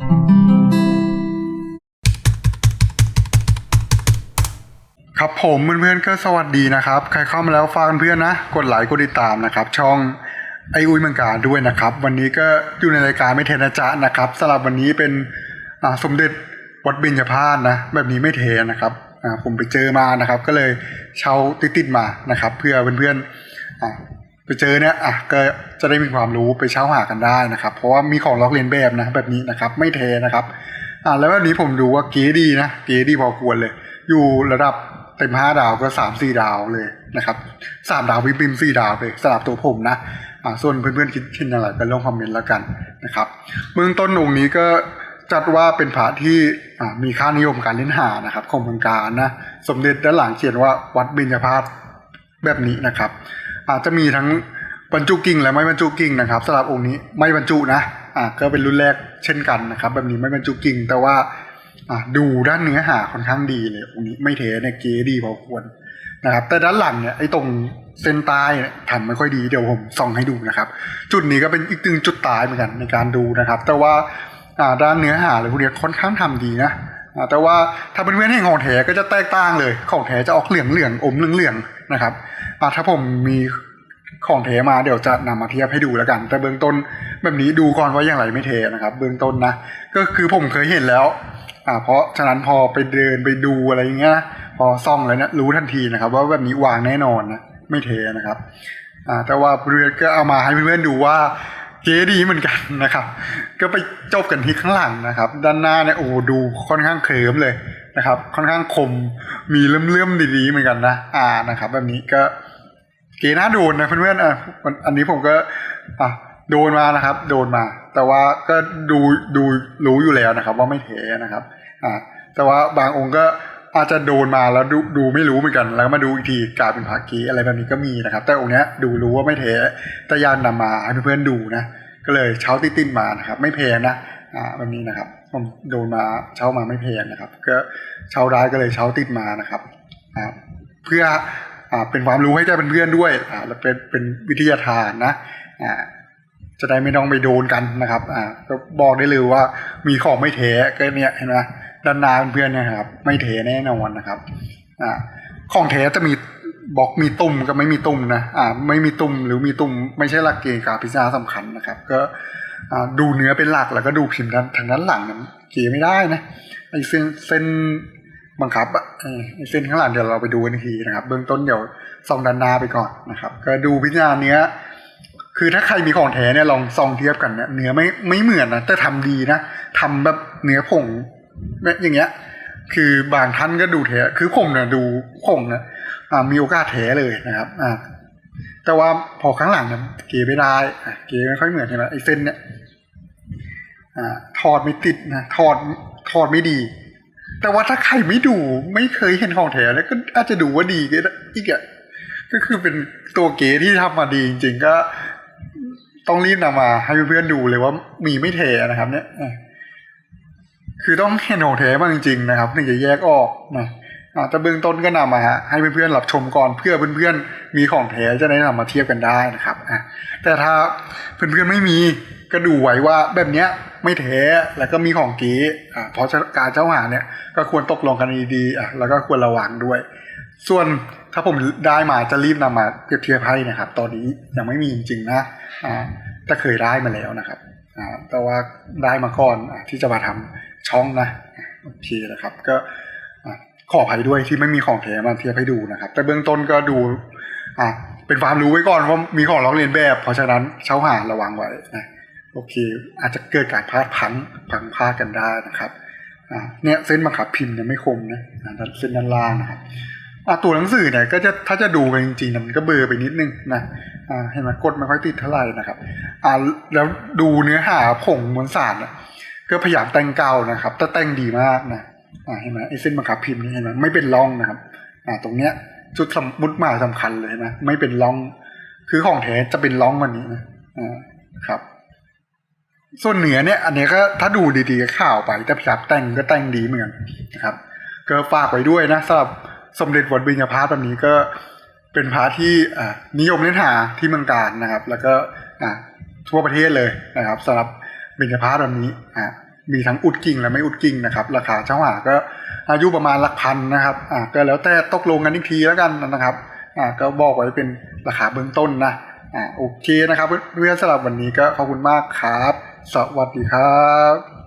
ครับผมเพื่อนๆก็สวัสดีนะครับ ใครเข้ามาแล้วฝากเพื่อนนะ กดไลค์กดติดตามนะครับ ช่องไออุ้ยมังการด้วยนะครับ วันนี้ก็อยู่ในรายการไม่เทนะจ๊ะนะครับสำหรับวันนี้เป็นสมเด็จวัดเบญจพาสนะ แบบนี้ไม่เทนะครับผมไปเจอมานะครับ ก็เลยเช่าติดๆมานะครับ เพื่อเพื่อนๆ ไปเจอเนี่ยอะก็จะได้มีความรู้ไปเช่าหากันได้นะครับ เพราะว่ามีของล็อกเลียนแบบนะแบบนี้นะครับ ไม่เทนะครับอ่าแล้วแบบนี้ผมดูว่าเก๋ดีนะเก๋ดีพอควรเลย อยู่ระดับเต็มห้าดาวก็สามสี่ดาวเลยนะครับสามดาววิปิมสี่ดาวเลยสำหรับตัวผมนะอ่าส่วนเพื่อนๆคิดคิดอะไรก็ลงคอมเมนต์แล้วกันนะครับเบื้องต้นองค์นี้ก็จัดว่าเป็นพระที่อ่ามีค่านิยมการเล่นหานะครับของเมืองการนะสมเด็จด้านหลังเขียนว่าวัดเบญจพาสแบบนี้นะครับ อาจจะมีทั้งบรรจุกิ่งและไม่บรรจุกิ่งนะครับสำหรับองค์นี้ไม่บรรจุนะอ่าก็เป็นรุ่นแรกเช่นกันนะครับ แบบนี้ไม่บรรจุกิ่ง แต่ว่าอ่าดูด้านเนื้อหาค่อนข้างดีเลยองค์นี้ไม่เทเนี่ยเก๋ดีพอควรนะครับ แต่ด้านหลังเนี่ยไอ้ตรงเส้นใต้เนี่ยทำไม่ค่อยดีเดี๋ยวผมส่องให้ดูนะครับ จุดนี้ก็เป็นอีกหนึ่งจุดตายเหมือนกันในการดูนะครับ แต่ว่าอ่าด้านเนื้อหาอะไรพวกเนี้ค่อนข้างทำดีนะ แต่ว่าถ้าเป็นเพื่อนแห่งของแท้ก็จะแตกต่างเลย ของแท้จะออกเหลืองเหลืองๆอมเหลืองเหลืองๆนะครับถ้าผมมีของเทมาเดี๋ยวจะนำมาเทียบให้ดูแล้วกัน แต่เบื้องต้นแบบนี้ดูก่อนว่าอย่างไรไม่เทนะครับ เบื้องต้นนะก็คือผมเคยเห็นแล้วอ่าเพราะฉะนั้นพอไปเดินไปดูอะไรอย่างเงี้ยพอซ่องแล้วนี่ยรู้ทันทีนะครับ ว่าแบบนี้วางแน่นอนนะไม่เทนะครับอ่าแต่ว่าเพื่อนก็เอามาให้เพื่อนๆดูว่า เก๋ดีเหมือนกันนะครับ ก็ไปจบกันที่ข้างหลังนะครับ ด้านหน้าเนี่ยโอ้ดูค่อนข้างเคลิ้มเลยนะครับ ค่อนข้างคมมีเลื่อมๆดีๆเหมือนกันนะอ่านะครับ แบบนี้ก็เก๋น่าโดนนะเพื่อนๆอะวันอันนี้ผมก็อะโดนมานะครับ โดนมา แต่ว่าก็ดูดูรู้อยู่แล้วนะครับ ว่าไม่เทนะครับอ่าแต่ว่าบางองค์ก็ อาจจะโดนมาแล้วดูดูไม่รู้เหมือนกัน แล้วมาดูอีกทีกลายเป็นผากีอะไรแบบนี้ก็มีนะครับ แต่องค์เนี้ยดูรู้ว่าไม่เทแต่ยานนำมาให้เพื่อนๆดูนะก็เลยเช่าติตินมานะครับ ไม่แพงนะอ่าแบบนี้นะครับผมโดนมาเช่ามาไม่แพงนะครับ ก็เช่าได้ก็เลยเช่าติดมานะครับอ่าเพื่ออ่าเป็นความรู้ให้แก่เพื่อนๆด้วยอ่าแล้วเป็นเป็นวิทยาทานนะอ่าจะได้ไม่ต้องไปโดนกันนะครับอ่าก็บอกได้เลยว่ามีของไม่เทก็เนี่ยเห็นไหม ด้านหน้าเพื่อนเนยครับ ไม่เทแน่นอนนะครับอ่าของเทจะมีบอกมีตุ่มกับไม่มีตุ่มนะอ่าไม่มีตุ่มหรือมีตุ่มไม่ใช่หลักเกณฑ์การพิจารณาสำคัญนะครับ ก็อ่าดูเนื้อเป็นหลักแล้วก็ดูพิมพ์ด้านทางด้านหลังนั้นเกไม่ได้นะไอเส้นเส้นบังคับอะไอเส้นข้างหลังเดี๋ยวเราไปดูกันอีกทีนะครับ เบื้องต้นเดี๋ยวส่องด้านหน้าไปก่อนนะครับ ก็ดูพิจารณาเนื้อคือถ้าใครมีของแท้เนี่ยลองส่องเทียบกันเนี่ยเนื้อไม่ไม่เหมือนนะแต่ทำดีนะทำแบบเนื้อผง แบบอย่างเงี้ย คือบางท่านก็ดูแท้คือผมเนี่ยดูผงเนี่ยอ่ามีโอกาสแท้เลยนะครับ อ่า แต่ว่าพอข้งหลังเนี่ยเกไม่ได้เกไม่ค่อยเหมือนใช่ไหมไอ้เส้นเนี่ยอ่าทอดไม่ติดนะทอดทอดไม่ดี แต่ว่าถ้าใครไม่ดูไม่เคยเห็นของแท้แล้วก็อาจจะดูว่าดีก็อีกอะก็คือเป็นตัวเก๋ที่ทำมาดีจริงๆก็ต้องรีบนำมาให้เพื่อนๆดูเลยว่ามีไม่เทนะครับเนี่ย คือต้องเห็นของแท้มากจริงๆนะครับถึงจะแยกออกนะอาแต่เบื้องต้นก็นำมาฮะให้เพื่อนๆรับชมก่อนเพื่อเพื่อนๆมีของแท้จะได้นำมาเทียบกันได้นะครับอะแต่ถ้าเพื่อนๆไม่มีก็ดูไว้ว่าแบบเนี้ยไม่แท้แล้วก็มีของเก๋อ่าเพราะการเจ้าหาเนี่ยก็ควรตกลงกันดีๆอะแล้วก็ควรระวังด้วย ส่วนถ้าผมได้มาจะรีบนำมาเปรียบเทียบให้นะครับ ตอนนี้ยังไม่มีจริงๆนะอ่าแต่เคยได้มาแล้วนะครับอ่าแต่ว่าได้มาก่อนอที่จะมาทำ ช่องนะโอเคนะครับ ก็ขออภัยด้วยที่ไม่มีของแท้มาเทียบให้ดูนะครับ แต่เบื้องต้นก็ดูอะเป็นความรู้ไว้ก่อนว่ามีของร้องเรียนแบบ เพราะฉะนั้นเช้าหาระวังไว้นะโอเค อาจจะเกิดการพลาดพังพังพลาดกันได้นะครับอ่าเนี่ยเส้นบังคับพิมพ์เนี่ยไม่คมนะอ่าเส้นด้านล่างนะครับอ่าตัวหนังสือเนี่ยก็จะถ้าจะดูกันจริงๆนะมันก็เบลอไปนิดนึงนะอ่าเห็นไหมกดไม่ค่อยติดเท่าไหร่นะครับอ่าแล้วดูเนื้อหาผงมวลสาร ก็พยายามแต่งเก่านะครับแต่แต่งดีมากนะเห็นไหมไอ้เส้นบังคับพิมพ์นี่เห็นไหมไม่เป็นร่องนะครับอ่าตรงเนี้ยจุดสำมุดหมายสำคัญเลยนะไม่เป็นร่อง คือของแท้จะเป็นร่องวันนี้นะครับ ส่วนเหนือเนี่ย อันเนี้ยก็ถ้าดูดีๆก็ข่าวไป แต่พยับแต่งก็แต่งดีเหมือนกันนะครับ ก็ฝากไว้ด้วยนะสำหรับสมเด็จวัดบิญญาพาสแบบนี้ก็เป็นพระที่อ่านิยมเล่นหาที่เมืองการนะครับ แล้วก็อ่าทั่วประเทศเลยนะครับสำหรับ บิญญาพาสแบบนี้อ่ามีทั้งอุดกิ่งและไม่อุดกิ่งนะครับ ราคาเช่าหาก็อายุประมาณหลักพันนะครับอ่าก็แล้วแต่ตกลงกันอีกทีแล้วกันนะครับอ่าก็บอกไว้เป็นราคาเบื้องต้นนะอ่าโอเคนะครับ เพื่อนๆสำหรับวันนี้ก็ขอบคุณมากครับ สวัสดีครับ